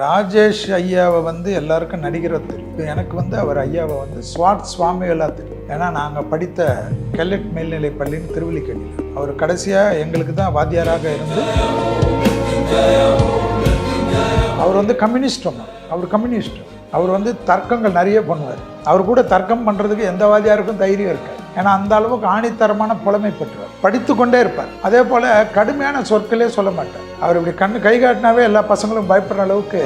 ராஜேஷ் ஐயாவை வந்து எல்லாருக்கும் நடிகரை தெரியும். எனக்கு வந்து அவர் ஐயாவை வந்து ஸ்வாட் சுவாமிகளாக தெரியும். ஏன்னா நாங்கள் படித்த கெல்லட் மேல்நிலை பள்ளின்னு திருவல்லிக்கேணியில் அவர் கடைசியாக எங்களுக்கு தான் வாத்தியாராக இருந்து அவர் வந்து கம்யூனிஸ்ட் அவர் கம்யூனிஸ்ட். அவர் வந்து தர்க்கங்கள் நிறைய பண்ணுவார். அவர் கூட தர்க்கம் பண்ணுறதுக்கு எந்த வாதியாருக்கும் தைரியம் இருக்காது. ஏன்னா அந்த அளவுக்கு ஆணித்தரமான புலமை பெற்றவர். படித்து கொண்டே இருப்பார். அதே போல் கடுமையான சொற்களே சொல்ல மாட்டார். அவர் இப்படி கண்ணு கை காட்டினாவே எல்லா பசங்களும் பயப்படுற அளவுக்கு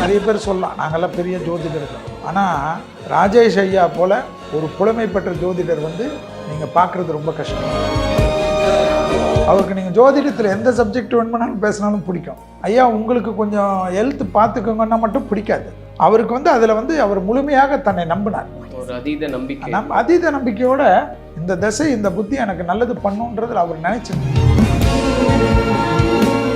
நிறைய பேர் சொல்லலாம். நாங்கள்லாம் பெரிய ஜோதிடர்கள் ஆனால் ராஜேஷ் ஐயா போல் ஒரு புலமை பெற்ற ஜோதிடர் வந்து நீங்கள் பார்க்குறது ரொம்ப கஷ்டம். அவருக்கு நீங்கள் ஜோதிடத்தில் எந்த சப்ஜெக்ட் வேணுமானாலும் பேசினாலும் பிடிக்கும். ஐயா உங்களுக்கு கொஞ்சம் ஹெல்த் பார்த்துக்கோங்கன்னா மட்டும் பிடிக்காது. அவருக்கு வந்து அதில் வந்து அவர் முழுமையாக தன்னை நம்பினார். ஒரு அதீத நம்பிக்கை. நம் அதீத நம்பிக்கையோட இந்த திசை இந்த புத்தி எனக்கு நல்லது பண்ணுன்றதில் அவர் நினைச்சு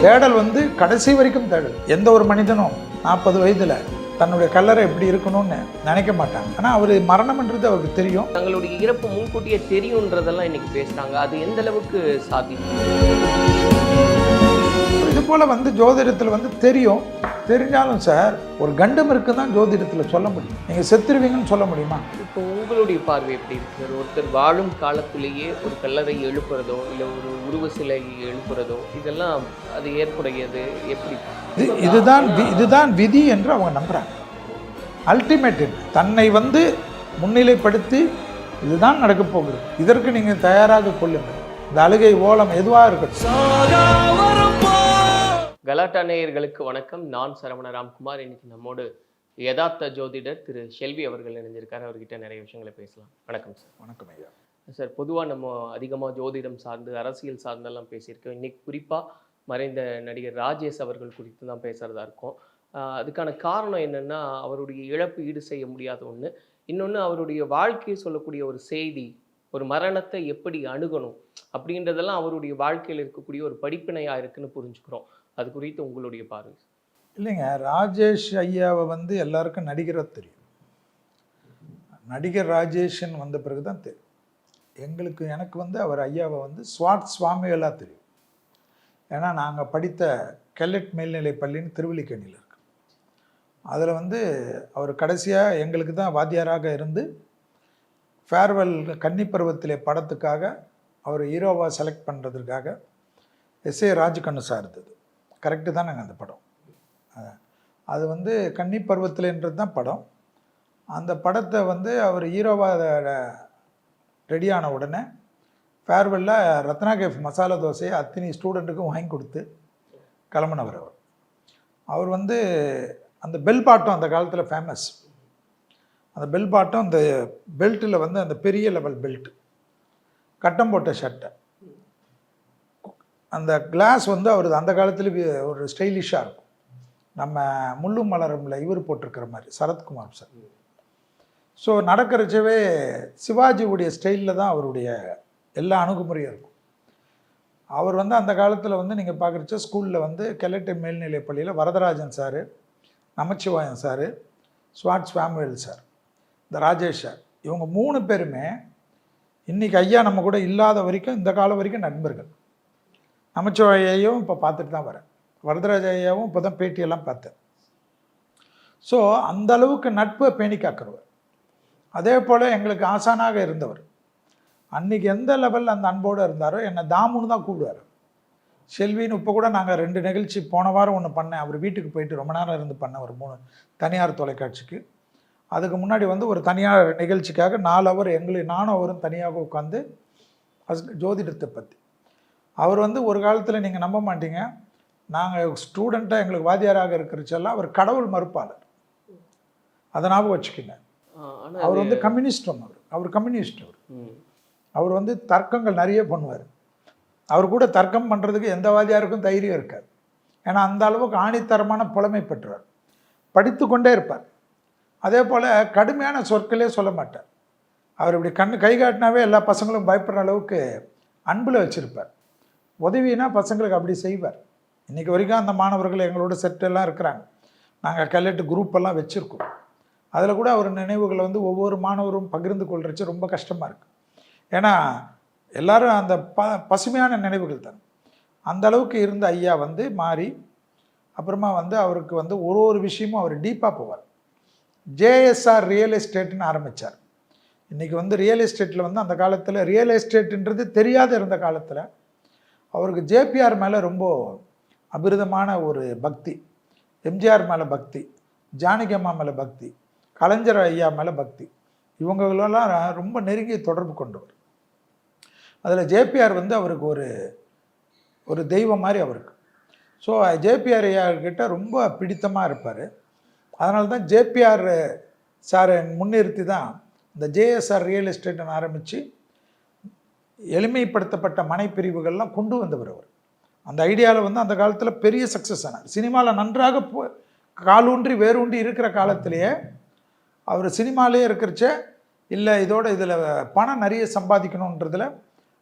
தேடல் வந்து கடைசி வரைக்கும் தேடல். எந்த ஒரு மனிதனும் நாற்பது வயதில் தன்னுடைய கல்லறை எப்படி இருக்கணும்னு நினைக்க மாட்டாங்க. ஆனால் அவர் மரணம்ன்றது அவருக்கு தெரியும். தங்களுடைய இறப்பு முன்கூட்டியே தெரியுன்றதெல்லாம் இன்னைக்கு பேசுறாங்க. அது எந்த அளவுக்கு சாத்தியம்? போல் வந்து ஜோதிடத்தில் வந்து தெரியும். தெரிஞ்சாலும் சார் ஒரு கண்டம் இருக்கு தான் ஜோதிடத்தில் சொல்ல முடியும். நீங்கள் செத்துருவீங்கன்னு சொல்ல முடியுமா? இப்போ உங்களுடைய பார்வை எப்படி இருக்கு? சார் ஒருத்தர் வாழும் காலத்திலேயே ஒரு கல்லறை எழுப்புறதோ இல்லை ஒரு உருவ சிலை எழுப்புறதோ இதெல்லாம் அது ஏற்புடையது எப்படி? இது இதுதான் வி- இதுதான் விதி என்று அவங்க நம்புகிறாங்க அல்டிமேட் தன்னை வந்து முன்னிலைப்படுத்தி இதுதான் நடக்கப் போகுது. இதற்கு நீங்கள் தயாராக கொள்ளுங்கள். இந்த அழுகை ஓலம் எதுவாக இருக்கட்டும். கலாட்டா நேயர்களுக்கு வணக்கம். நான் சரவண ராம்குமார். இன்னைக்கு நம்மோடு யதார்த்த ஜோதிடர் திரு ஷெல்வி அவர்கள் இணைஞ்சிருக்காரு. அவர்கிட்ட நிறைய விஷயங்களை பேசலாம். வணக்கம் சார். வணக்கம் ஐயா. சார் பொதுவாக நம்ம அதிகமாக ஜோதிடம் சார்ந்து அரசியல் சார்ந்தெல்லாம் பேசியிருக்கோம். இன்னைக்கு குறிப்பாக மறைந்த நடிகர் ராஜேஷ் அவர்கள் குறித்து தான் பேசுகிறதா இருக்கும். அதுக்கான காரணம் என்னென்னா அவருடைய இழப்பு ஈடு செய்ய முடியாத ஒன்று இன்னொன்று அவருடைய வாழ்க்கையை சொல்லக்கூடிய ஒரு செய்தி ஒரு மரணத்தை எப்படி அணுகணும் அப்படின்றதெல்லாம் அவருடைய வாழ்க்கையில் இருக்கக்கூடிய ஒரு படிப்பினையாக இருக்குன்னு புரிஞ்சுக்கிறோம். அது குறித்து உங்களுடைய பார்வை. இல்லைங்க ராஜேஷ் ஐயாவை வந்து எல்லாருக்கும் நடிகராக தெரியும். நடிகர் ராஜேஷன் வந்த பிறகு தான் தெரியும். எங்களுக்கு எனக்கு வந்து அவர் ஐயாவை வந்து ஸ்வாட் சுவாமிகளாக தெரியும். ஏன்னா நாங்கள் படித்த கெல்லட் மேல்நிலை பள்ளின்னு திருவல்லிக்கேணியில் இருக்கு. அதில் வந்து அவர் கடைசியாக எங்களுக்கு தான் வாத்தியாராக இருந்து ஃபேர்வெல் கன்னி பருவத்திலே படத்துக்காக அவர் ஹீரோவாக செலக்ட் பண்ணுறதுக்காக எஸ் ஏ ராஜ்கண்ணு சார் இருந்தது. கரெக்டு தானேங்க அந்த படம். அது வந்து கன்னி பருவத்தில்ன்றது தான் படம். அந்த படத்தை வந்து அவர் ஹீரோவாக ரெடியான உடனே ஃபேர்வெல்ல ரத்னா கேஃப் மசாலா தோசையை அத்தனை ஸ்டூடெண்ட்டுக்கும் வாங்கி கொடுத்து கிளம்புனவர் அவர். அவர் வந்து அந்த பெல் பாட்டம் அந்த காலத்தில் ஃபேமஸ் அந்த பெல் பாட்டம் அந்த பெல்ட்டில் வந்து அந்த பெரிய லெவல் பெல்ட் கட்டம் போட்ட ஷர்ட்டை அந்த கிளாஸ் வந்து அவர் அந்த காலத்தில் ஒரு ஸ்டைலிஷாக இருக்கும். நம்ம முள்ளும் மலரும்ல இவர் போட்டிருக்கிற மாதிரி சரத்குமார் சார். ஸோ நடக்கிறச்சவே சிவாஜியுடைய ஸ்டைலில் தான் அவருடைய எல்லா அணுகுமுறையும் இருக்கும். அவர் வந்து அந்த காலத்தில் வந்து நீங்கள் பார்க்குறச்ச ஸ்கூலில் வந்து கெலட்டு மேல்நிலைப் பள்ளியில் வரதராஜன் சார் நமச்சிவாயன் சார் ஸ்வாட் ஸ்வாமுவேல் சார் இந்த ராஜேஷ் சார். இவங்க மூணு பேருமே இன்றைக்கி ஐயா நம்ம கூட இல்லாத வரைக்கும் இந்த காலம் வரைக்கும் நண்பர்கள். நமச்சிவாயையும் இப்போ பார்த்துட்டு தான் வரேன் வரதராஜ ஐயாவும் இப்போ தான் பேட்டியெல்லாம் பார்த்தேன் ஸோ அந்த அளவுக்கு நட்பை பேணி காக்கிறவர். அதே போல் எங்களுக்கு ஆசானாக இருந்தவர். அன்றைக்கி எந்த லெவலில் அந்த அன்போடு இருந்தாரோ என்னை தாமுன்னு தான் கூப்பிடுவார். செல்வின்னு இப்போ கூட நாங்கள் ரெண்டு நிகழ்ச்சி போன வாரம் ஒன்று பண்ணேன். அவர் வீட்டுக்கு போயிட்டு ரொம்ப நேரம் இருந்து பண்ணேன் ஒரு மூணு தனியார் தொலைக்காட்சிக்கு. அதுக்கு முன்னாடி வந்து ஒரு தனியார் நிகழ்ச்சிக்காக நாலு அவர் எங்களை நானும் அவரும் தனியாக உட்காந்து ஜோதிடத்தை பற்றி அவர் வந்து ஒரு காலத்தில் நீங்கள் நம்ப மாட்டீங்க. நாங்கள் ஸ்டூடெண்ட்டாக எங்களுக்கு வாத்தியாராக இருக்கிறச்செல்லாம் அவர் கடவுள் மறுப்பாளர். அதை ஞாபகம் வச்சுக்கோங்க. அவர் வந்து கம்யூனிஸ்ட் அவர். அவர் கம்யூனிஸ்ட் அவர். அவர் வந்து தர்க்கங்கள் நிறைய பண்ணுவார். அவர் கூட தர்க்கம் பண்ணுறதுக்கு எந்த வாதியாருக்கும் தைரியம் இருக்காது. ஏன்னா அந்த அளவுக்கு ஆணித்தரமான புலமை பெற்றவர். படித்து கொண்டே இருப்பார். அதே போல் கடுமையான சொற்களே சொல்ல மாட்டார். அவர் இப்படி கண்ணு கை காட்டினாவே எல்லா பசங்களும் பயப்படுற அளவுக்கு அன்பில் வச்சுருப்பார். உதவினா பசங்களுக்கு அப்படி செய்வார். இன்றைக்கி வரைக்கும் அந்த மாணவர்கள் எங்களோட செட்டெல்லாம் இருக்கிறாங்க. நாங்கள் கல்லெட்டு குரூப்பெல்லாம் வச்சுருக்கோம். அதில் கூட அவர் நினைவுகளை வந்து ஒவ்வொரு மாணவரும் பகிர்ந்து கொள்றச்சு ரொம்ப கஷ்டமாக இருக்குது ஏன்னா எல்லாரும் அந்த ப பசுமையான நினைவுகள் தான். அந்த அளவுக்கு இருந்த ஐயா வந்து மாறி அப்புறமா வந்து அவருக்கு வந்து ஒரு ஒரு விஷயமும் அவர் டீப்பாக போவார். ஜேஎஸ்ஆர் ரியல் எஸ்டேட்னு ஆரம்பித்தார் இன்றைக்கி வந்து ரியல் எஸ்டேட்டில் வந்து அந்த காலத்தில் ரியல் எஸ்டேட்டுன்றது தெரியாத இருந்த காலத்தில் அவருக்கு ஜேபிஆர் மேலே ரொம்ப அபிரதமான ஒரு பக்தி. எம்ஜிஆர் மேலே பக்தி ஜானகி அம்மா மேலே பக்தி கலைஞர் ஐயா மேலே பக்தி. இவங்களெல்லாம் ரொம்ப நெருங்கிய தொடர்பு கொண்டவர். அதில் ஜேபிஆர் வந்து அவருக்கு ஒரு ஒரு தெய்வம் மாதிரி அவருக்கு. ஸோ ஜேபிஆர் ஐயா ரொம்ப பிடித்தமாக இருப்பார். அதனால தான் ஜேபிஆர் சாரை முன்னிறுத்தி தான் இந்த ஜேஎஸ்ஆர் ரியல் எஸ்டேட்னு ஆரம்பித்து எளிமைப்படுத்தப்பட்ட மனைப்பிரிவுகள்லாம் கொண்டு வந்தவர் அவர். அந்த ஐடியாவில் வந்து அந்த காலத்தில் பெரிய சக்ஸஸ் ஆனார். சினிமாவில் நன்றாக போ காலூன்றி வேரூன்றி இருக்கிற காலத்திலேயே அவர் சினிமாலே இருக்கிறச்ச இல்லை இதோட இதில் பணம் நிறைய சம்பாதிக்கணுன்றதில்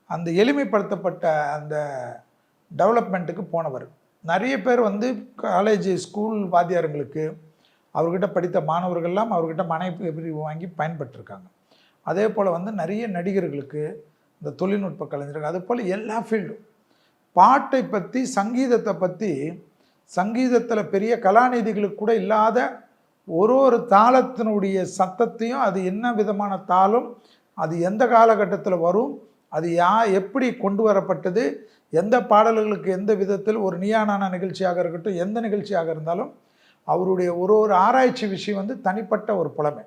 அந்த எளிமைப்படுத்தப்பட்ட அந்த டெவலப்மெண்ட்டுக்கு போனவர். நிறைய பேர் வந்து காலேஜ் ஸ்கூல் வாத்தியாரங்களுக்கு அவர்கிட்ட படித்த மாணவர்கள்லாம் அவர்கிட்ட மனை பிரிவு வாங்கி பயன்பட்டிருக்காங்க அதே போல் வந்து நிறைய நடிகர்களுக்கு இந்த தொழில்நுட்ப கலைஞர்கள் அது போல் எல்லா ஃபீல்டும் பாட்டை பற்றி சங்கீதத்தை பற்றி சங்கீதத்தில் பெரிய கலாநிதிகளுக்கு கூட இல்லாத ஒரு ஒரு தாளத்தினுடைய சத்தத்தையும் அது என்ன விதமான தாளம் அது எந்த காலகட்டத்தில் வரும் அது யா எப்படி கொண்டு வரப்பட்டது எந்த பாடல்களுக்கு எந்த விதத்தில் ஒரு நியானான நிகழ்ச்சியாக இருக்கட்டும் எந்த நிகழ்ச்சியாக இருந்தாலும் அவருடைய ஒரு ஒரு ஆராய்ச்சி விஷயம் வந்து தனிப்பட்ட ஒரு புலமை.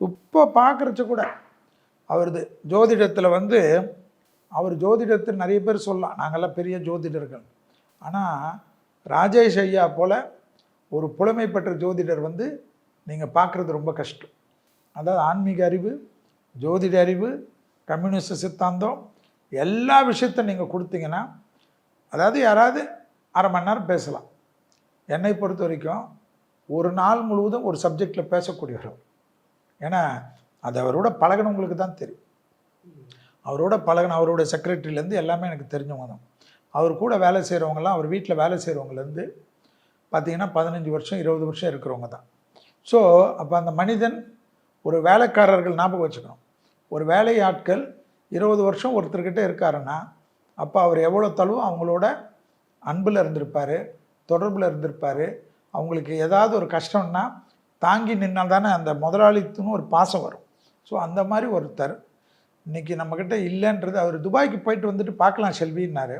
இப்போ பார்க்குறச்சு கூட அவரது ஜோதிடத்தில் வந்து அவர் ஜோதிடத்தில் நிறைய பேர் சொல்லலாம். நாங்கள்லாம் பெரிய ஜோதிடர்கள். ஆனால் ராஜேஷ் ஐயா போல் ஒரு புலமை பெற்ற ஜோதிடர் வந்து நீங்கள் பார்க்குறது ரொம்ப கஷ்டம். அதாவது ஆன்மீக அறிவு ஜோதிட அறிவு கம்யூனிஸ்ட் சித்தாந்தம் எல்லா விஷயத்தையும் நீங்கள் கொடுத்தீங்கன்னா அதாவது யாராவது அரை மணி நேரம் பேசலாம். என்னை பொறுத்த வரைக்கும் ஒரு நாள் முழுவதும் ஒரு சப்ஜெக்டில் பேசக்கூடியவர் ஏன்னா அது அவரோட பழகினவங்களுக்கு தான் தெரியும். அவரோட பழகின அவரோட செக்ரட்டரியிலேருந்து எல்லாமே எனக்கு தெரிஞ்சவங்க தான். அவர் கூட வேலை செய்கிறவங்கலாம் அவர் வீட்டில் வேலை செய்கிறவங்கலேருந்து பார்த்திங்கன்னா பதினஞ்சு வருஷம் இருபது வருஷம் இருக்கிறவங்க தான். ஸோ அப்போ அந்த மனிதன் ஒரு வேலைக்காரர்கள் ஞாபகம் வச்சுக்கணும். ஒரு வேலையாட்கள் இருபது வருஷம் ஒருத்தர்கிட்ட இருக்காருன்னா அப்போ அவர் எவ்வளோ தளவு அவங்களோட அன்பில் இருந்திருப்பார் தொடர்பில் இருந்திருப்பார். அவங்களுக்கு ஏதாவது ஒரு கஷ்டம்னா தாங்கி நின்னால் தானே அந்த முதலாளித்துன்னு ஒரு பாசம் வரும். ஸோ அந்த மாதிரி ஒருத்தர் இன்றைக்கி நம்மக்கிட்ட இல்லைன்றது அவர் துபாய்க்கு போயிட்டு வந்துட்டு பார்க்கலாம் செல்வின்னாரு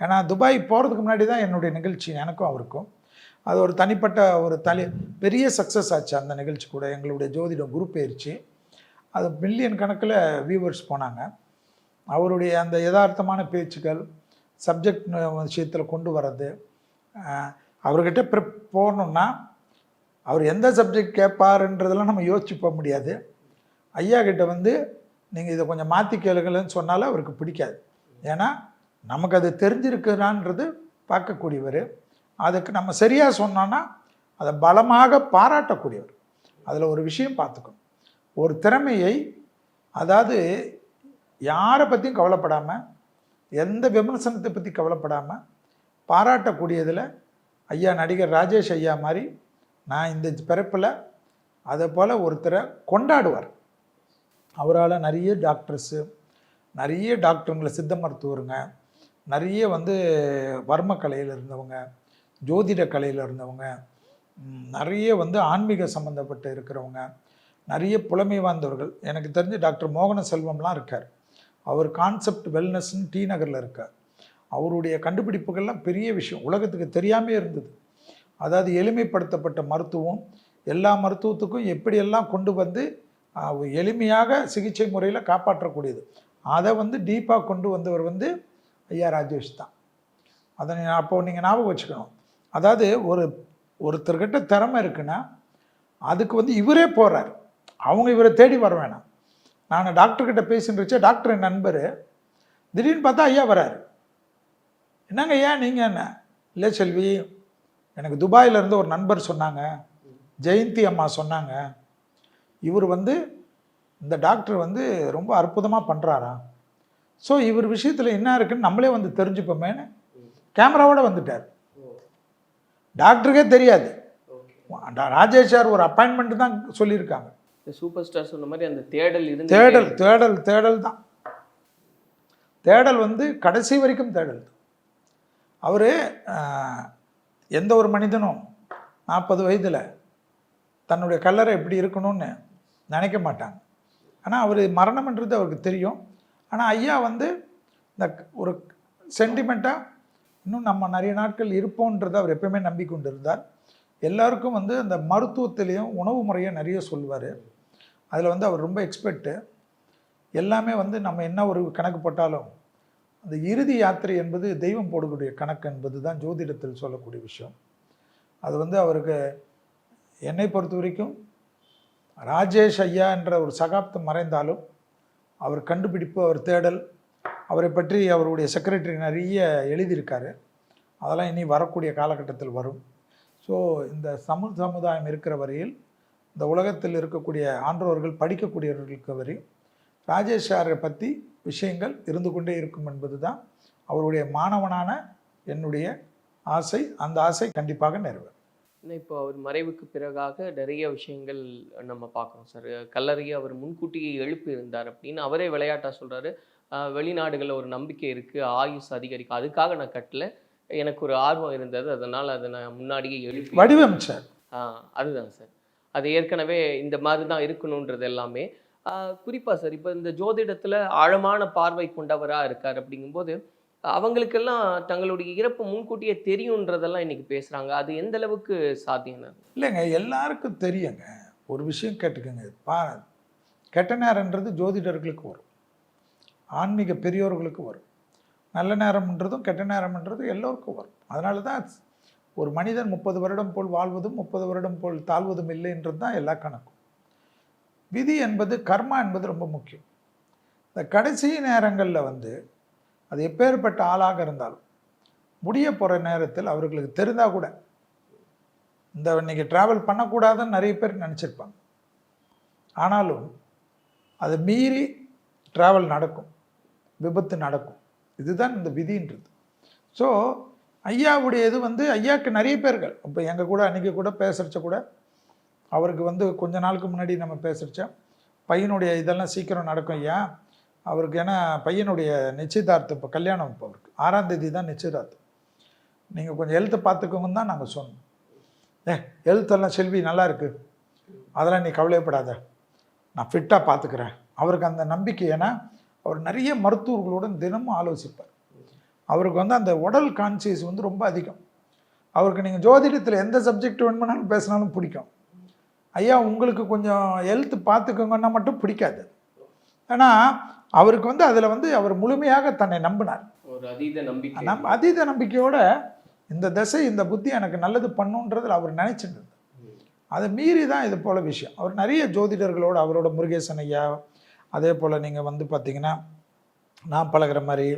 ஏன்னா துபாய் போகிறதுக்கு முன்னாடி தான் என்னுடைய நிகழ்ச்சி எனக்கும் அவருக்கும். அது ஒரு தனிப்பட்ட ஒரு தலை பெரிய சக்ஸஸ் ஆச்சு அந்த நிகழ்ச்சி கூட. எங்களுடைய ஜோதிடம் குரூப் பயிற்சி. அது மில்லியன் கணக்கில் வியூவர்ஸ் போனாங்க. அவருடைய அந்த யதார்த்தமான பேச்சுக்கள் சப்ஜெக்ட் விஷயத்தில் கொண்டு வர்றது அவர்கிட்ட ப்ரிப் போகணுன்னா அவர் எந்த சப்ஜெக்ட் கேட்பாருன்றதெல்லாம் நம்ம யோசிச்சு போக முடியாது. ஐயா கிட்ட வந்து நீங்கள் இதை கொஞ்சம் மாற்றி கேளுங்கள்னு சொன்னாலும் அவருக்கு பிடிக்காது. ஏன்னா நமக்கு அது தெரிஞ்சிருக்கிறான்றது பார்க்கக்கூடியவர். அதுக்கு நம்ம சரியாக சொன்னோன்னா அதை பலமாக பாராட்டக்கூடியவர். அதில் ஒரு விஷயம் பார்த்துக்கணும். ஒரு திறமையை அதாவது யாரை பற்றியும் கவலைப்படாமல் எந்த விமர்சனத்தை பற்றி கவலைப்படாமல் பாராட்டக்கூடியதில் ஐயா நடிகர் ராஜேஷ் ஐயா மாதிரி நான் இந்த பிறப்பில் அதை போல் ஒருத்தரை கொண்டாடுவார். அவரால் நிறைய டாக்டர்ஸு நிறைய டாக்டருங்களை சித்த மருத்துவருங்க நிறைய வந்து வர்ம கலையில் இருந்தவங்க ஜோதிட கலையில் இருந்தவங்க நிறைய வந்து ஆன்மீக சம்மந்தப்பட்டு இருக்கிறவங்க நிறைய புலமை வாய்ந்தவர்கள். எனக்கு தெரிஞ்சு டாக்டர் மோகன செல்வம்லாம் இருக்கார். அவர் கான்செப்ட் வெல்னஸ்ன்னு டி நகரில் இருக்கார். அவருடைய கண்டுபிடிப்புகள்லாம் பெரிய விஷயம். உலகத்துக்கு தெரியாமே இருந்தது. அதாவது எளிமைப்படுத்தப்பட்ட மருத்துவம் எல்லா மருத்துவத்துக்கும் எப்படியெல்லாம் கொண்டு வந்து எளிமையாக சிகிச்சை முறையில் காப்பாற்றக்கூடியது. அதை வந்து டீப்பாக கொண்டு வந்தவர் வந்து ஐயா ராஜேஷ் தான். அதை அப்போது அப்போ நீங்கள் ஞாபகம் வச்சுக்கணும். அதாவது ஒரு ஒருத்தர்கிட்ட திறமை இருக்குன்னா அதுக்கு வந்து இவரே போகிறார் அவங்க இவரை தேடி வர வேணாம். நான் டாக்டர்கிட்ட பேசிட்டுருச்சே டாக்டர் என் நண்பர். திடீர்னு பார்த்தா ஐயா வராரு. என்னங்க ஐயா நீங்கள் என்ன? இல்லை செல்வி எனக்கு துபாயிலேருந்து ஒரு நண்பர் சொன்னாங்க. ஜெயந்தி அம்மா சொன்னாங்க. இவர் வந்து இந்த டாக்டர் வந்து ரொம்ப அற்புதமாக பண்ணுறாராம் ஸோ இவர் விஷயத்தில் என்ன இருக்குன்னு நம்மளே வந்து தெரிஞ்சுப்போமேன்னு கேமராவோட வந்துட்டார். டாக்டருக்கே தெரியாது. ராஜேஷ் சார் ஒரு அப்பாயின்மெண்ட் தான் சொல்லியிருக்காங்க. சூப்பர் ஸ்டார் சொன்ன மாதிரி அந்த தேடல் இருந்து தேடல் தேடல் தேடல் தான். தேடல் வந்து கடைசி வரைக்கும் தேடல். அவர் எந்த ஒரு மனிதனும் நாற்பது வயதில் தன்னுடைய கல்லறை எப்படி இருக்கணும்னு நினைக்க மாட்டாங்க. ஆனால் அவர் மரணம்ன்றது அவருக்கு தெரியும். ஆனால் ஐயா வந்து இந்த ஒரு சென்டிமெண்ட்டாக இன்னும் நம்ம நிறைய நாட்கள் இருப்போன்றதை அவர் எப்பயுமே நம்பிக்கொண்டு இருந்தார் எல்லாருக்கும் வந்து அந்த மருத்துவத்திலையும் உணவு முறையும் நிறைய சொல்லுவார். அதில் வந்து அவர் ரொம்ப எக்ஸ்பர்ட்டு எல்லாமே வந்து நம்ம என்ன ஒரு கணக்கு போட்டாலும் அந்த இறுதி யாத்திரை என்பது தெய்வம் போடக்கூடிய கணக்கு என்பது தான் ஜோதிடத்தில் சொல்லக்கூடிய விஷயம். அது வந்து அவருக்கு என்னை பொறுத்த வரைக்கும் ராஜேஷ் ஐயா என்ற ஒரு சகாப்தம் மறைந்தாலும் அவர் கண்டுபிடிப்பு அவர் தேடல் அவரை பற்றி அவருடைய செக்ரட்டரி நிறைய எழுதியிருக்காரு. அதெல்லாம் இனி வரக்கூடிய காலகட்டத்தில் வரும். ஸோ இந்த தமிழ் சமுதாயம் இருக்கிற வரையில் இந்த உலகத்தில் இருக்கக்கூடிய ஆன்றோர்கள் படிக்கக்கூடியவர்களுக்கு வரை ராஜேஷ் சாரை பற்றி விஷயங்கள் இருந்து கொண்டே இருக்கும் என்பது தான் அவருடைய மாணவனான என்னுடைய ஆசை. அந்த ஆசை கண்டிப்பாக நிறைவேறும். இப்போ அவர் மறைவுக்கு பிறகாக நிறைய விஷயங்கள் நம்ம பார்க்குறோம் சார் கல்லறையை அவர் முன்கூட்டியே எழுப்பி இருந்தார் அப்படின்னு அவரே விளையாட்டா சொல்றாரு. ஆஹ் வெளிநாடுகளில் ஒரு நம்பிக்கை இருக்கு ஆயுஸ் அதிகரிக்கும் அதுக்காக நான் கட்டல. எனக்கு ஒரு ஆர்வம் இருந்தது அதனால அதை நான் முன்னாடியே எழுப்பி வடிவமைச்சார். ஆஹ் அதுதான் சார் அது ஏற்கனவே இந்த மாதிரி தான் இருக்கணுன்றது எல்லாமே. ஆஹ் குறிப்பா சார் இப்போ இந்த ஜோதிடத்துல ஆழமான பார்வை கொண்டவரா இருக்கார் அப்படிங்கும்போது அவங்களுக்கெல்லாம் தங்களுடைய இறப்பு முன்கூட்டியே தெரியுன்றதெல்லாம் இன்னைக்கு பேசுகிறாங்க அது எந்த அளவுக்கு சாத்தியம் இல்லைங்க எல்லாருக்கும் தெரியுங்க. ஒரு விஷயம் கேட்டுக்கோங்க. பா கெட்ட நேரம்ன்றது ஜோதிடர்களுக்கு வரும். ஆன்மீக பெரியோர்களுக்கு வரும். நல்ல நேரம்ன்றதும் கெட்ட நேரம்ன்றதும் எல்லோருக்கும் வரும். அதனால தான் ஒரு மனிதன் முப்பது வருடம் போல் வாழ்வதும் முப்பது வருடம் போல் தாழ்வதும் இல்லைன்றது தான் எல்லா கணக்கும். விதி என்பது கர்மா என்பது ரொம்ப முக்கியம். இந்த கடைசி நேரங்களில் வந்து அது எப்பேற்பட்ட ஆளாக இருந்தாலும் முடிய போகிற நேரத்தில் அவர்களுக்கு தெரிந்தால் கூட இந்த இன்னைக்கு ட்ராவல் பண்ணக்கூடாதுன்னு நிறைய பேர் நினச்சிருப்பாங்க. ஆனாலும் அதை மீறி ட்ராவல் நடக்கும் விபத்து நடக்கும். இதுதான் இந்த விதின்றது. ஸோ ஐயாவுடைய இது வந்து ஐயாவுக்கு நிறைய பேர்கள் இப்போ எங்கள் கூட அன்றைக்கி கூட பேசுகிறச்ச கூட அவருக்கு வந்து கொஞ்ச நாளுக்கு முன்னாடி நம்ம பேசுகிறச்ச பையனுடைய இதெல்லாம் சீக்கிரம் நடக்கும் ஐயா அவருக்கு ஏன்னா பையனுடைய நிச்சயதார்த்தம் இப்போ கல்யாணம் இப்போ அவருக்கு. ஆறாம் தேதி தான் நிச்சயதார்த்தம். நீங்கள் கொஞ்சம் எழுத்தை பார்த்துக்கோங்கன்னு தான் நாங்கள் சொன்னோம். ஏ எழுத்தெல்லாம் செல்வி நல்லா இருக்குது அதெல்லாம் நீ கவலையப்படாத. நான் ஃபிட்டாக பார்த்துக்கிறேன். அவருக்கு அந்த நம்பிக்கை ஏன்னா அவர் நிறைய மருத்துவர்களுடன் தினமும் ஆலோசிப்பார். அவருக்கு வந்து அந்த உடல் கான்சியஸ் வந்து ரொம்ப அதிகம். அவருக்கு நீங்கள் ஜோதிடத்தில் எந்த சப்ஜெக்ட் வேணுமானாலும் பேசினாலும் பிடிக்கும். ஐயா உங்களுக்கு கொஞ்சம் ஹெல்த் பார்த்துக்கோங்கன்னா மட்டும் பிடிக்காது. ஏன்னா அவருக்கு வந்து அதில் வந்து அவர் முழுமையாக தன்னை நம்பினார். ஒரு அதீத நம்பிக்கை. நம் அதீத நம்பிக்கையோட இந்த திசை இந்த புத்தி எனக்கு நல்லது பண்ணுன்றதில் அவர் நினைச்சிட்டு. அதை மீறி தான் இது போல் விஷயம். அவர் நிறைய ஜோதிடர்களோட அவரோட முருகேசன் ஐயா அதே போல் நீங்கள் வந்து பார்த்தீங்கன்னா நான் பழகுற மாதிரி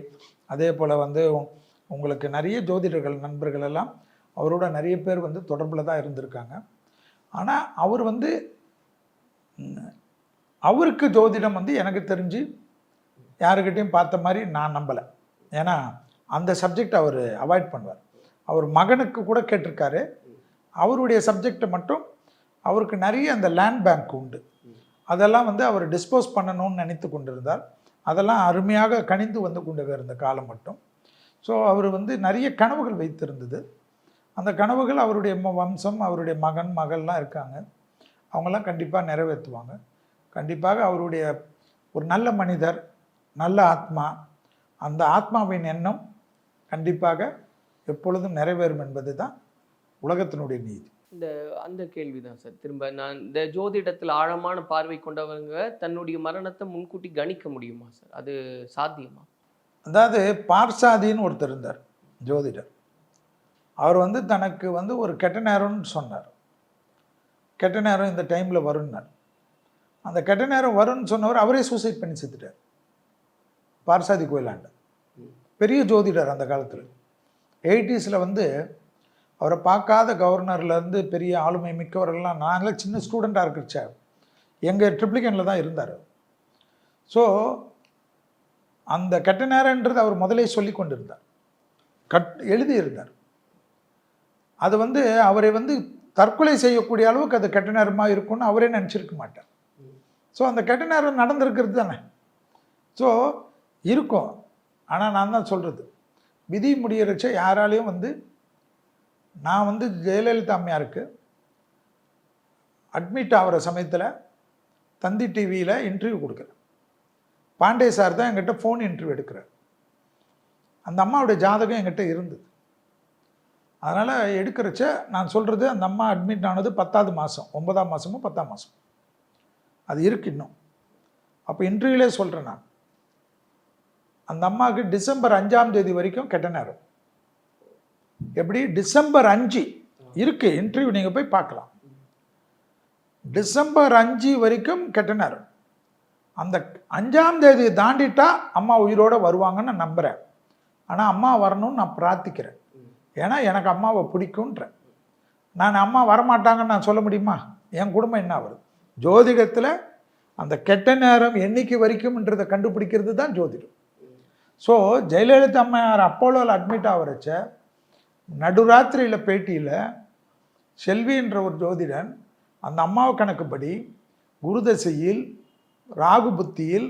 அதே போல் வந்து உங்களுக்கு நிறைய ஜோதிடர்கள் நண்பர்கள் எல்லாம் அவரோட நிறைய பேர் வந்து தொடர்பில் தான் இருந்திருக்காங்க. ஆனால் அவர் வந்து அவருக்கு ஜோதிடம் வந்து எனக்கு தெரிஞ்சு யாருக்கிட்டையும் பார்த்த மாதிரி நான் நம்பலை. ஏன்னா அந்த சப்ஜெக்ட் அவர் அவாய்ட் பண்ணுவார். அவர் மகனுக்கு கூட கேட்டிருக்காரு. அவருடைய சப்ஜெக்டை மட்டும் அவருக்கு நிறைய அந்த லேண்ட் பேங்க் உண்டு. அதெல்லாம் வந்து அவர் டிஸ்போஸ் பண்ணணும்னு நினைத்து கொண்டிருந்தார். அதெல்லாம் அருமையாக கனிந்து வந்து கொண்டு இருந்த காலம் மட்டும். ஸோ அவர் வந்து நிறைய கனவுகள் வைத்திருந்தது. அந்த கனவுகள் அவருடைய ம- வம்சம் அவருடைய மகன் மகள்லாம் இருக்காங்க. அவங்கெல்லாம் கண்டிப்பாக நிறைவேற்றுவாங்க. கண்டிப்பாக அவருடைய ஒரு நல்ல மனிதர் நல்ல ஆத்மா அந்த ஆத்மாவின் எண்ணம் கண்டிப்பாக எப்பொழுதும் நிறைவேறும் என்பது தான் உலகத்தினுடைய நீதி. இந்த அந்த கேள்விதான் சார். திரும்ப நான் இந்த ஜோதிடத்தில் ஆழமான பார்வை கொண்டவங்க தன்னுடைய மரணத்தை முன்கூட்டி கணிக்க முடியுமா சார்? அது சாத்தியமா? அதாவது பார்சாதின்னு ஒருத்தர் இருந்தார் ஜோதிடர். அவர் வந்து தனக்கு வந்து ஒரு கெட்ட நேரம்னு சொன்னார். கெட்ட நேரம் இந்த டைமில் வரும்னார். அந்த கெட்ட நேரம் வரும்னு சொன்னவர் அவரே சூசைட் பண்ணி செத்துட்டார். பார்சாதி கோயிலாண்ட. பெரிய ஜோதிடர் அந்த காலத்தில். எயிட்டிஸில் வந்து அவரை பார்க்காத கவர்னர்லேருந்து பெரிய ஆளுமை மிக்கவர்கள்லாம் நாங்களே சின்ன ஸ்டூடெண்ட்டாக இருக்கிறச்ச. எங்கள் ட்ரிப்ளிகனில் தான் இருந்தார் ஸோ அந்த கெட்ட நேரன்றது அவர் முதலே சொல்லி கொண்டிருந்தார். கட் எழுதியிருந்தார். அது வந்து அவரை வந்து தற்கொலை செய்யக்கூடிய அளவுக்கு அது கெட்ட நேரமாக இருக்கும்னு அவரே நினச்சிருக்க மாட்டார். ஸோ அந்த கெட்ட நேரம் நடந்திருக்கிறது தானே. ஸோ இருக்கும். ஆனால் நான் தான் சொல்கிறது விதி முடிகிறச்ச யாராலையும் வந்து நான் வந்து ஜெயலலிதா அம்மையாருக்கு அட்மிட் ஆகிற சமயத்தில் தந்தி டிவியில் இன்டர்வியூ கொடுக்குறேன். பாண்டே சார் தான் என்கிட்ட ஃபோன் இன்டர்வியூ எடுக்கிறார். அந்த அம்மாவுடைய ஜாதகம் என்கிட்ட இருந்தது. அதனால் எடுக்கிறச்ச நான் சொல்கிறது அந்த அம்மா அட்மிட் ஆனது பத்தாவது மாதம் ஒன்பதாம் மாதமும் பத்தாம் மாதம் அது இருக்கு இன்னும். அப்போ இன்டர்வியூலே சொல்கிறேன் நான். அந்த அம்மாவுக்கு டிசம்பர் அஞ்சாம் தேதி வரைக்கும் கெட்ட நேரம். எப்படி? டிசம்பர் அஞ்சு. இருக்கு. இன்டர்வியூ நீங்கள் போய் பார்க்கலாம். டிசம்பர் அஞ்சு வரைக்கும் கெட்ட நேரம். அந்த அஞ்சாம் தேதி தாண்டிட்டா அம்மா உயிரோடு வருவாங்கன்னு நான் நம்புகிறேன் ஆனால் அம்மா வரணும்னு நான் பிரார்த்திக்கிறேன். ஏன்னா எனக்கு அம்மாவை பிடிக்குன்றேன் நான் அம்மா வரமாட்டாங்கன்னு நான் சொல்ல முடியுமா? என் குடும்பம் என்ன ஆகுது? ஜோதிடத்தில் அந்த கெட்ட நேரம் என்னைக்கு வரைக்கும்ன்றதை கண்டுபிடிக்கிறது தான் ஜோதிடம். ஸோ ஜெயலலிதா அம்மையார் அப்போலோவில் அட்மிட் ஆகிறச்ச நடுராத்திரியில் பேட்டியில் செல்வின்ற ஒரு ஜோதிடன் அந்த அம்மாவை கணக்குப்படி குருதசையில் ராகு புத்தியில்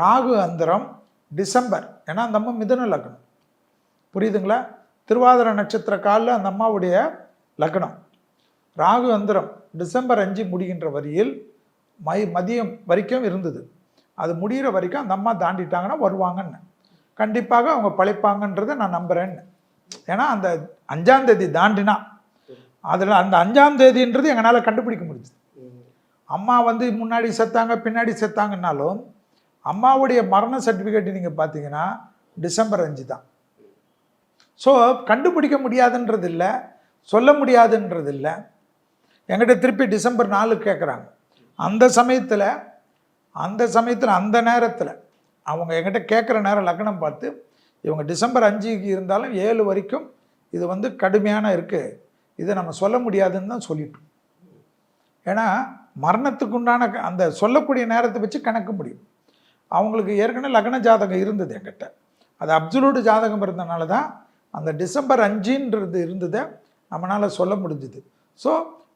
ராகு அந்தரம் டிசம்பர். ஏன்னா அந்த அம்மா மிதன லக்னம். புரியுதுங்களா? திருவாதிர நட்சத்திர காலில் அந்த அம்மாவுடைய லக்னம். ராகு அந்தரம் டிசம்பர் அஞ்சு முடிகின்ற வரியில் மை மதியம் வரைக்கும் இருந்தது. அது முடிகிற வரைக்கும் அந்த அம்மா தாண்டிட்டாங்கன்னா வருவாங்கன்னு. கண்டிப்பாக அவங்க பழைப்பாங்கன்றதை நான் நம்புகிறேன்னு ஏன்னா அந்த அஞ்சாம் தேதி தாண்டினா அதில் அந்த அஞ்சாம் தேதின்றது எங்களால் கண்டுபிடிக்க முடிஞ்சது. அம்மா வந்து முன்னாடி செத்தாங்க பின்னாடி செத்தாங்கன்னாலும் அம்மாவுடைய மரண சர்டிஃபிகேட் நீங்கள் பார்த்தீங்கன்னா டிசம்பர் அஞ்சு தான். ஸோ கண்டுபிடிக்க முடியாதுன்றது இல்லை சொல்ல முடியாதுன்றது இல்லை. எங்கிட்ட திருப்பி டிசம்பர் நாலு கேட்குறாங்க அந்த சமயத்தில் அந்த சமயத்தில் அந்த நேரத்தில் அவங்க எங்கிட்ட கேட்குற நேரம் லக்னம் பார்த்து இவங்க டிசம்பர் அஞ்சுக்கு இருந்தாலும் ஏழு வரைக்கும் இது வந்து கடுமையான இருக்குது இதை நம்ம சொல்ல முடியாதுன்னு தான் சொல்லிட்டோம். ஏன்னா மரணத்துக்கு உண்டான அந்த சொல்லக்கூடிய நேரத்தை வச்சு கணக்க முடியும். அவங்களுக்கு ஏற்கனவே லக்ன ஜாதகம் இருந்தது என்கிட்ட. அது அப்சல்யூட் ஜாதகம் இருந்தனால தான் அந்த டிசம்பர் அஞ்சுன்றது இருந்ததை நம்மளால் சொல்ல முடிஞ்சுது. ஸோ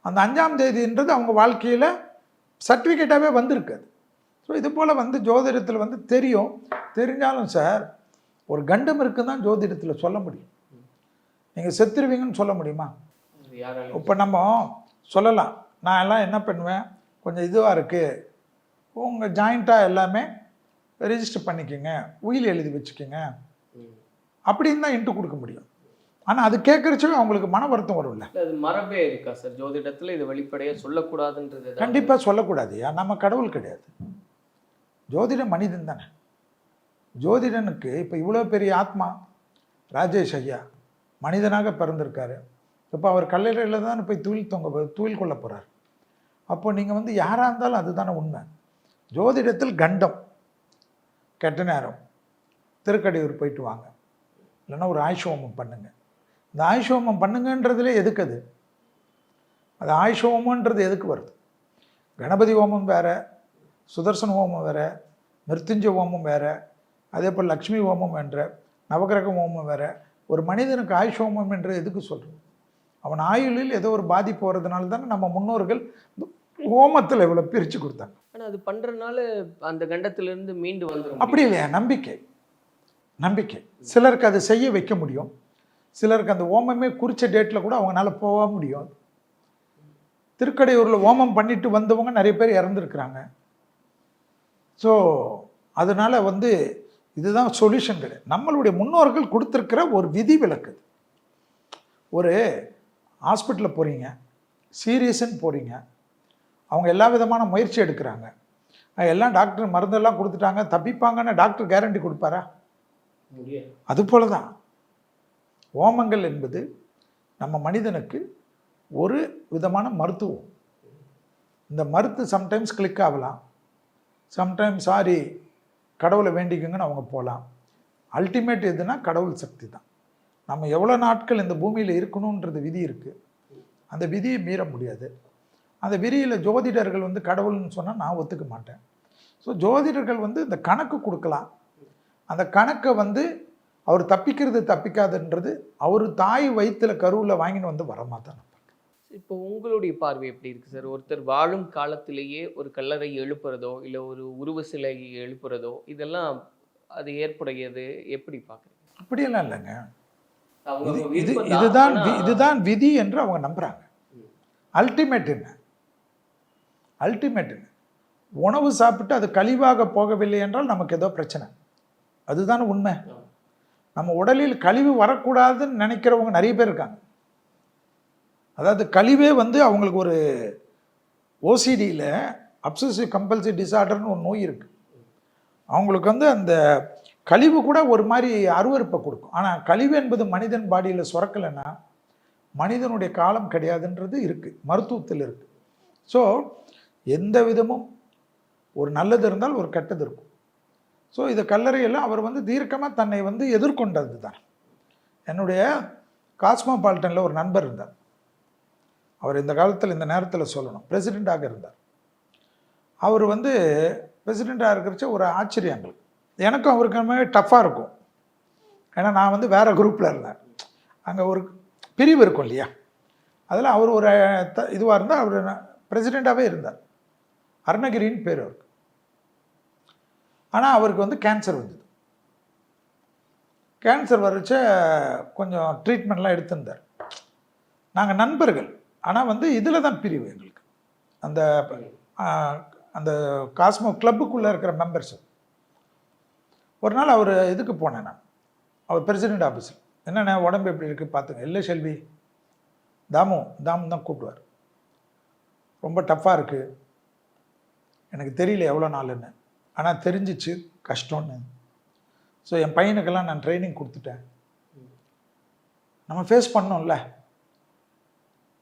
அந்த அஞ்சாம் தேதின்றது அவங்க வாழ்க்கையில் சர்டிஃபிகேட்டாகவே வந்திருக்கு அது. ஸோ இது போல் வந்து ஜோதிடத்தில் வந்து தெரியும். தெரிஞ்சாலும் சார் ஒரு கண்டம் இருக்குன்னு தான் ஜோதிடத்தில் சொல்ல முடியும். நீங்கள் செத்துருவீங்கன்னு சொல்ல முடியுமா? இப்போ நம்ம சொல்லலாம். நான் எல்லாம் என்ன பண்ணுவேன்? கொஞ்சம் இதுவாக இருக்குது உங்கள் ஜாயிண்ட்டாக எல்லாமே ரெஜிஸ்டர் பண்ணிக்கோங்க. உயில் எழுதி வச்சுக்கோங்க. அப்படின்னு தான் இன்ட்டு கொடுக்க முடியும். ஆனால் அது கேட்குறச்சவே அவங்களுக்கு மன வருத்தம் வரும்ல. இல்ல, அது மரபே இருக்கா சார்? ஜோதிடத்துல இது வெளிப்படையா சொல்லக்கூடாதுன்றது கண்டிப்பாக சொல்லக்கூடாதுயா நம்ம கடவுள் கிடையாது. ஜோதிடம் மனிதன் தானே. ஜோதிடனுக்கு இப்போ இவ்வளோ பெரிய ஆத்மா ராஜேஷ் ஐயா மனிதனாக பிறந்திருக்காரு. இப்போ அவர் கல்லறையில் தான் போய் தூயில் தொங்க தூயில் கொள்ள போகிறார் அப்போ நீங்கள் வந்து யாராக இருந்தாலும் அதுதானே உண்மை. ஜோதிடத்தில் கண்டம் கெட்ட நேரம் திருக்கடையூர் போயிட்டு வாங்க. இல்லைன்னா ஒரு ஆயுஷ் ஹோமம் பண்ணுங்க. இந்த ஆயுஷோமம் பண்ணுங்கன்றதுல எதுக்கு அது? அது ஆயுஷோமன்றது எதுக்கு வருது? கணபதி ஹோமம் வேறு சுதர்சன ஹோமம் வேற மிருத்யுஞ்சய ஹோமம் வேற அதே போல் லக்ஷ்மி ஹோமம் என்ற நவகிரக ஹோமம் வேற. ஒரு மனிதனுக்கு ஆயுஷ் ஹோமம் என்று எதுக்கு சொல்கிறோம் அவன் ஆயுளில் ஏதோ ஒரு பாதிப்பு வர்றதுனால தானே நம்ம முன்னோர்கள் ஹோமத்தில் இவ்வளோ பிரித்து கொடுத்தாங்க. ஆனா அது பண்றதுனால அந்த கண்டத்துல இருந்து மீண்டு வந்துரும். அப்படி இல்லையா? நம்பிக்கை. நம்பிக்கை. சிலருக்கு அதை செய்ய வைக்க முடியும். சிலருக்கு அந்த ஓமமே குறித்த டேட்டில் கூட அவங்களால போக முடியும். திருக்கடையூரில் ஓமம் பண்ணிட்டு வந்தவங்க நிறைய பேர் இறந்துருக்குறாங்க. ஸோ அதனால் வந்து இதுதான் சொல்யூஷன் கிடையாது. நம்மளுடைய முன்னோர்கள் கொடுத்துருக்கிற ஒரு விதி விலக்கு. ஒரு ஹாஸ்பிட்டலில் போகிறீங்க சீரியஸ்ன்னு போகிறீங்க அவங்க எல்லா விதமான முயற்சி எடுக்கிறாங்க. எல்லாம் டாக்டர் மருந்தெல்லாம் கொடுத்துட்டாங்க தப்பிப்பாங்கன்னு டாக்டர் கேரண்டி கொடுப்பாரா? அது போல தான் ஓமங்கள் என்பது நம்ம மனிதனுக்கு ஒரு விதமான மருத்துவம். இந்த மருத்து சம்டைம்ஸ் கிளிக் ஆகலாம். சம்டைம் சாரி கடவுளை வேண்டிக்குங்கன்னு அவங்க போகலாம் அல்டிமேட் எதுனா கடவுள் சக்தி தான். நம்ம எவ்வளோ நாட்கள் இந்த பூமியில் இருக்கணுன்றது விதி இருக்குது அந்த விதியை மீற முடியாது. அந்த விதியில் ஜோதிடர்கள் வந்து கடவுள்னு சொன்னால் நான் ஒத்துக்க மாட்டேன். ஸோ ஜோதிடர்கள் வந்து இந்த கணக்கு கொடுக்கலாம். அந்த கணக்கை வந்து அவர் தப்பிக்கிறது தப்பிக்காதுன்றது அவர் தாய் வயிற்றுல கருவில் வாங்கின்னு வந்து வரமாட்டான் இப்போ உங்களுடைய பார்வை எப்படி இருக்கு சார்? ஒருத்தர் வாழும் காலத்திலேயே ஒரு கல்லறை எழுப்புறதோ இல்ல ஒரு உருவ சிலை எழுப்புறதோ இதெல்லாம் அது ஏற்புடையது எப்படி பார்க்குறீங்க? அப்படியெல்லாம் இல்லைங்க. இது. இதுதான் இதுதான் விதி என்று அவங்க நம்புறாங்க. அல்டிமேட் என்ன? அல்டிமேட் என்ன? உணவு சாப்பிட்டு அது கழிவாக போகவில்லை என்றால் நமக்கு ஏதோ பிரச்சனை. அதுதானே உண்மை. நம்ம உடலில் கழிவு வரக்கூடாதுன்னு நினைக்கிறவங்க நிறைய பேர் இருக்காங்க. அதாவது கழிவே வந்து அவங்களுக்கு ஒரு ஓசிடியில் அப்சசிவ் கம்பல்சிவ் டிசார்டர்னு ஒரு நோய் இருக்குது அவங்களுக்கு வந்து அந்த கழிவு கூட ஒரு மாதிரி அருவருப்பை கொடுக்கும். ஆனால் கழிவு என்பது மனிதன் பாடியில் சுரக்கலைன்னா மனிதனுடைய காலம் கிடையாதுன்றது இருக்குது மருத்துவத்தில் இருக்குது ஸோ எந்த விதமும் ஒரு நல்லது இருந்தால் ஒரு கெட்டது இருக்கும். ஸோ இந்த கல்லறையில் அவர் வந்து தீர்க்கமாக தன்னை வந்து எதிர்கொண்டது தான் என்னுடைய காஸ்மோபாலிட்டனில் ஒரு நண்பர் இருந்தார். அவர் இந்த காலத்தில் இந்த நேரத்தில் சொல்லணும். பிரசிடெண்ட்டாக இருந்தார். அவர் வந்து பிரசிடெண்ட்டாக இருக்கிறச்ச ஒரு ஆச்சரியம் எங்களுக்கு எனக்கும் அவருக்குமே டஃப்பாக இருக்கும். ஏன்னா நான் வந்து வேறு குரூப்பில் இருந்தேன். அங்கே ஒரு பிரிவு இருக்கும் இல்லையா? அதில் அவர் ஒரு த இதுவாக இருந்தால் அவர் பிரசிடெண்ட்டாகவே இருந்தார். அருணகிரின்னு பேர் அவருக்கு. ஆனால் அவருக்கு வந்து கேன்சர் வந்தது. கேன்சர் வரச்ச கொஞ்சம் ட்ரீட்மெண்ட்லாம் எடுத்திருந்தார். நாங்கள் நண்பர்கள். ஆனால் வந்து இதில் தான் பிரிவு எங்களுக்கு. அந்த அந்த காஸ்மோ கிளப்புக்குள்ளே இருக்கிற மெம்பர்ஸ் ஒரு நாள் அவர் இதுக்கு போனேன் நான். அவர் பிரசிடெண்ட் ஆஃபீஸில் என்னண்ணே உடம்பு எப்படி இருக்குது பார்த்துங்க இல்லை செல்வி. தாமு தாமு தான் கூப்பிடுவார். ரொம்ப டஃப்பாக இருக்குது எனக்கு தெரியல எவ்வளோ நாள்னு. ஆனால் தெரிஞ்சிச்சு கஷ்டம்னு. ஸோ என் பையனுக்கெல்லாம் நான் ட்ரைனிங் கொடுத்துட்டேன். நம்ம ஃபேஸ் பண்ணோம்ல.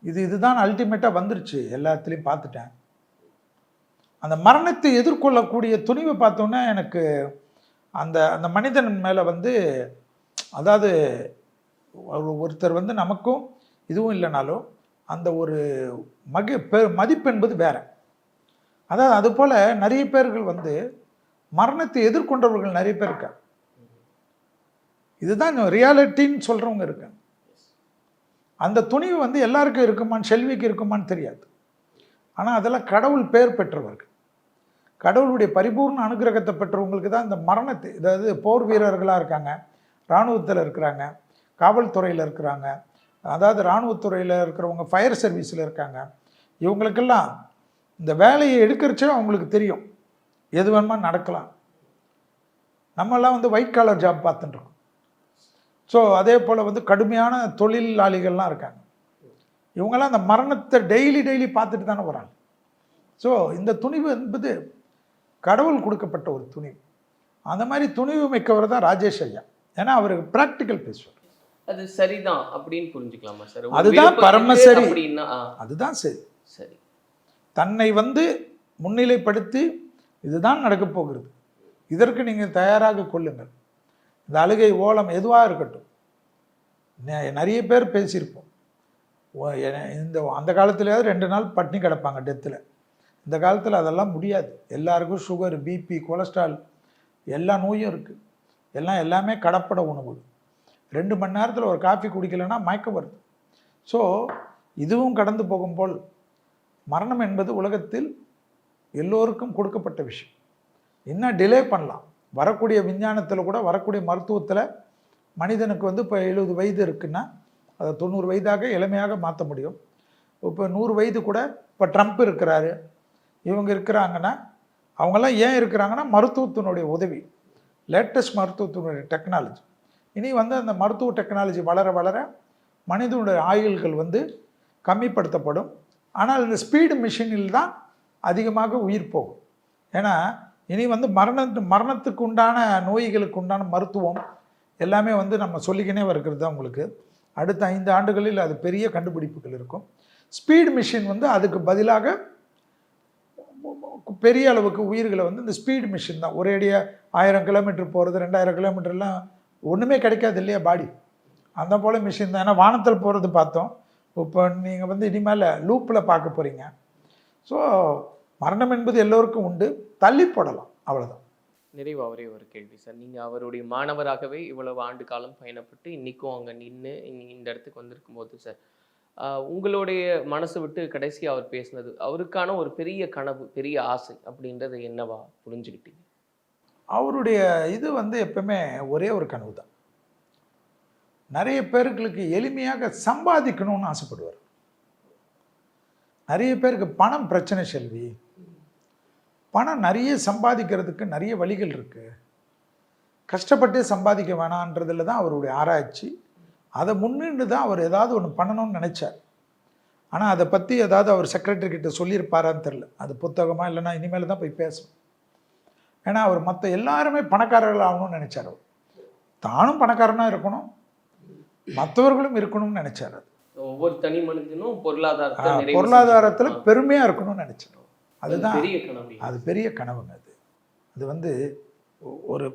இது இதுதான் அல்டிமேட்டாக வந்துருச்சு. எல்லாத்துலேயும் பார்த்துட்டேன். அந்த மரணத்தை எதிர்கொள்ளக்கூடிய துணிவை பார்த்தோன்னே எனக்கு அந்த அந்த மனிதன் மேலே வந்து அதாவது ஒரு- ஒருத்தர் வந்து நமக்கும் இதுவும் இல்லைனாலும் அந்த ஒரு மகி பெ மதிப்பு என்பது வேற. அதாவது அதுபோல் நிறைய பேர்கள் வந்து மரணத்தை எதிர்கொண்டவர்கள் நிறைய பேர் இருக்காங்க. இதுதான் ரியாலிட்டின்னு சொல்கிறவங்க இருக்காங்க. அந்த துணிவு வந்து எல்லாருக்கும் இருக்குமான்னு செல்விக்கு இருக்குமான்னு தெரியாது. ஆனால் அதெல்லாம் கடவுள் பெயர் பெற்றவர்கள். கடவுளுடைய பரிபூர்ண அனுகிரகத்தை பெற்றவங்களுக்கு தான் இந்த மரணத்தை அதாவது போர் வீரர்களாக இருக்காங்க இராணுவத்தில் இருக்கிறாங்க காவல்துறையில் இருக்கிறாங்க அதாவது இராணுவத்துறையில் இருக்கிறவங்க ஃபயர் சர்வீஸில் இருக்காங்க. இவங்களுக்கெல்லாம் இந்த வேலையை எடுக்கிறச்சே அவங்களுக்கு தெரியும். எது வேணுமா நடக்கலாம். நம்மெல்லாம் வந்து ஒயிட் காலர் ஜாப் பார்த்துட்டுருக்கோம் ஸோ அதே போல் வந்து கடுமையான தொழிலாளிகள்லாம் இருக்காங்க. இவங்கெல்லாம் அந்த மரணத்தை டெய்லி டெய்லி பார்த்துட்டு தானே வராங்க. ஸோ இந்த துணிவு என்பது கடவுள் கொடுக்கப்பட்ட ஒரு துணிவு. அந்த மாதிரி துணிவு மிக்கவர் தான் ராஜேஷ் ஐயா. ஏன்னா அவருக்கு ப்ராக்டிக்கல் பேசுவார். அது சரிதான் அப்படின்னு புரிஞ்சுக்கலாமா சார்? அதுதான் பரமசரி. அதுதான் சரி. சரி. தன்னை வந்து முன்னிலைப்படுத்தி இதுதான் நடக்கப் போகிறது. இதற்கு நீங்கள் தயாராக கொள்ளுங்கள். இந்த அழுகை ஓலம் எதுவாக இருக்கட்டும். நெ- நிறைய பேர் பேசியிருப்போம். இந்த அந்த காலத்துலேயாவது ரெண்டு நாள் பட்னி கிடப்பாங்க டெத்தில். இந்த காலத்தில் அதெல்லாம் முடியாது. எல்லாருக்கும் சுகர் பிபி கொலஸ்ட்ரால் எல்லா நோயும் இருக்குது எல்லாம் எல்லாமே கடப்பட உணவு. ரெண்டு மணி நேரத்தில் ஒரு காஃபி குடிக்கலைன்னா மயக்கம் வருது. ஸோ இதுவும் கடந்து போகும் போல் மரணம் என்பது உலகத்தில் எல்லோருக்கும் கொடுக்கப்பட்ட விஷயம். என்ன டிலே பண்ணலாம்? வரக்கூடிய விஞ்ஞானத்தில் கூட வரக்கூடிய மருத்துவத்தில் மனிதனுக்கு வந்து இப்போ எழுபது வயது இருக்குன்னா அதை தொண்ணூறு வயதாக இளமையாக மாற்ற முடியும். இப்போ நூறு வயது கூட இப்போ ட்ரம்ப் இருக்கிறாரு. இவங்க இருக்கிறாங்கன்னா அவங்கெல்லாம் ஏன் இருக்கிறாங்கன்னா மருத்துவத்தினுடைய உதவி. லேட்டஸ்ட் மருத்துவத்தினுடைய டெக்னாலஜி. இனி வந்து அந்த மருத்துவ டெக்னாலஜி வளர வளர மனிதனுடைய ஆயுள்கள் வந்து கம்மிப்படுத்தப்படும். ஆனால் இந்த ஸ்பீடு மிஷினில் தான் அதிகமாக உயிர் போகும். ஏன்னா இனி வந்து மரண மரணத்துக்கு உண்டான நோய்களுக்கு உண்டான மருத்துவம் எல்லாமே வந்து நம்ம சொல்லிக்கினே வருகிறது தான் உங்களுக்கு. அடுத்த ஐந்து ஆண்டுகளில் அது பெரிய கண்டுபிடிப்புகள் இருக்கும். ஸ்பீட் மிஷின் வந்து அதுக்கு பதிலாக பெரிய அளவுக்கு உயிர்களை வந்து இந்த ஸ்பீட் மிஷின் தான். ஒரேடியாக ஆயிரம் கிலோமீட்டர் போகிறது ரெண்டாயிரம் கிலோமீட்டர்லாம் ஒன்றுமே கிடைக்காது இல்லையா பாடி? அந்த போல் மிஷின் தான். ஏன்னா வானத்தில் போகிறது பார்த்தோம். இப்போ நீங்கள் வந்து இனிமேல் லூப்பில் பார்க்க போகிறீங்க ஸோ மரணம் என்பது எல்லோருக்கும் உண்டு. தள்ளி போடலாம் அவ்வளோதான் நிறைவா ஒரே ஒரு கேள்வி சார். நீங்க அவருடைய மாணவராகவே இவ்வளவு ஆண்டு காலம் பயணப்பட்டு இன்னைக்கும் அங்க நின்று இந்த இடத்துக்கு வந்திருக்கும் போது சார் உங்களுடைய மனசு விட்டு கடைசி அவர் பேசினது அவருக்கான ஒரு பெரிய கனவு பெரிய ஆசை அப்படின்றது என்னவா புரிஞ்சுக்கிட்டீங்க? அவருடைய இது வந்து எப்பவுமே ஒரே ஒரு கனவு தான் நிறைய பேர்களுக்கு எளிமையாக சம்பாதிக்கணும்னு ஆசைப்படுவார். நிறைய பேருக்கு பணம் பிரச்சனை செல்வி. பணம் நிறைய சம்பாதிக்கிறதுக்கு நிறைய வழிகள் இருக்கு. கஷ்டப்பட்டு சம்பாதிக்க வேணான்றதுல தான் அவருடைய ஆராய்ச்சி. அதை முன்னின்று தான் அவர் ஏதாவது ஒன்று பண்ணணும்னு நினைச்சார். ஆனால் அதை பற்றி ஏதாவது அவர் செக்ரட்டரி கிட்ட சொல்லியிருப்பாரான்னு தெரில அது புத்தகமாக இல்லைன்னா இனிமேல் தான் போய் பேசணும். ஏன்னா அவர் மற்ற எல்லாருமே பணக்காரர்கள் ஆகணும்னு நினைச்சார் அவர். தானும் பணக்காரனாக இருக்கணும். மற்றவர்களும் இருக்கணும்னு நினைச்சார் அது. ஒவ்வொரு தனி மனிதனும் நிறைவு பொருளாதாரத்தில். பெருமையாக இருக்கணும்னு நினைச்சார் அதுதான் அது பெரிய கனவுங்க அது. அது வந்து ஒரு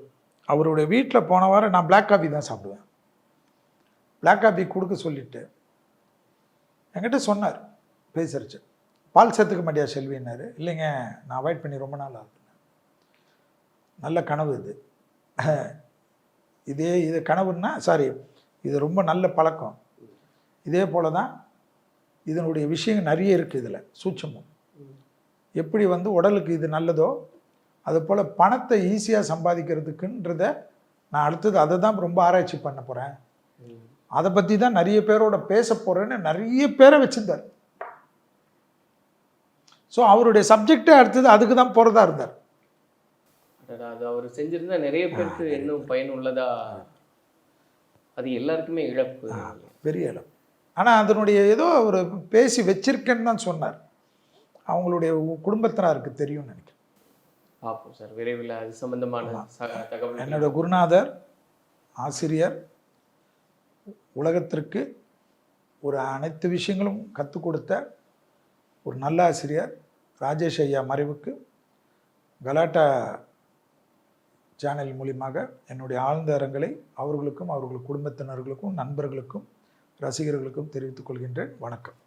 அவருடைய வீட்டில் போன வாரம் நான் பிளாக் காபி தான் சாப்பிடுவேன். பிளாக் காபி கொடுக்க சொல்லிட்டு என்கிட்ட சொன்னார் பேசுறச்சு. பால் சேர்த்துக்க மாட்டியா செல்வின்னாரு இல்லைங்க நான் அவாய்ட் பண்ணி ரொம்ப நாள் ஆகுது. நல்ல கனவு இது. இதே இது கனவுன்னா சாரி இது ரொம்ப நல்ல பழக்கம். இதே போல தான் இதனுடைய விஷயம் நிறைய இருக்குது இதில் சூட்சமும். எப்படி வந்து உடலுக்கு இது நல்லதோ அதுபோல் பணத்தை ஈஸியாக சம்பாதிக்கிறதுக்குன்றத நான் அடுத்தது அதை தான் ரொம்ப ஆராய்ச்சி பண்ண போகிறேன். அதை பற்றி தான் நிறைய பேரோட பேச போகிறேன்னு நிறைய பேரை வச்சிருந்தார். ஸோ அவருடைய சப்ஜெக்டே அடுத்தது அதுக்கு தான் போகிறதா இருந்தார். அது அவர் செஞ்சிருந்தா நிறைய பேருக்கு இன்னும் பயனுள்ளதா அது எல்லாருக்குமே இழப்பு. பெரிய இடம் ஆனால் அதனுடைய ஏதோ ஒரு பேசி வச்சிருக்கேன்னு தான் சொன்னார். அவங்களுடைய குடும்பத்தினருக்கு தெரியும்னு நினைக்கிறேன். பார்ப்போம் சார். விரைவில் அது சம்பந்தமான தகவல் என்னோட குருநாதர் ஆசிரியர் உலகத்திற்கு ஒரு அனைத்து விஷயங்களும் கற்றுக் கொடுத்த ஒரு நல்ல ஆசிரியர் ராஜேஷ் ஐயா மறைவுக்கு கலாட்டா சேனல் மூலியமாக என்னுடைய ஆழ்ந்த இரங்கலை அவர்களுக்கும் அவர்கள் குடும்பத்தினர்களுக்கும் நண்பர்களுக்கும் ரசிகர்களுக்கும் தெரிவித்துக் கொள்கின்றேன். வணக்கம்.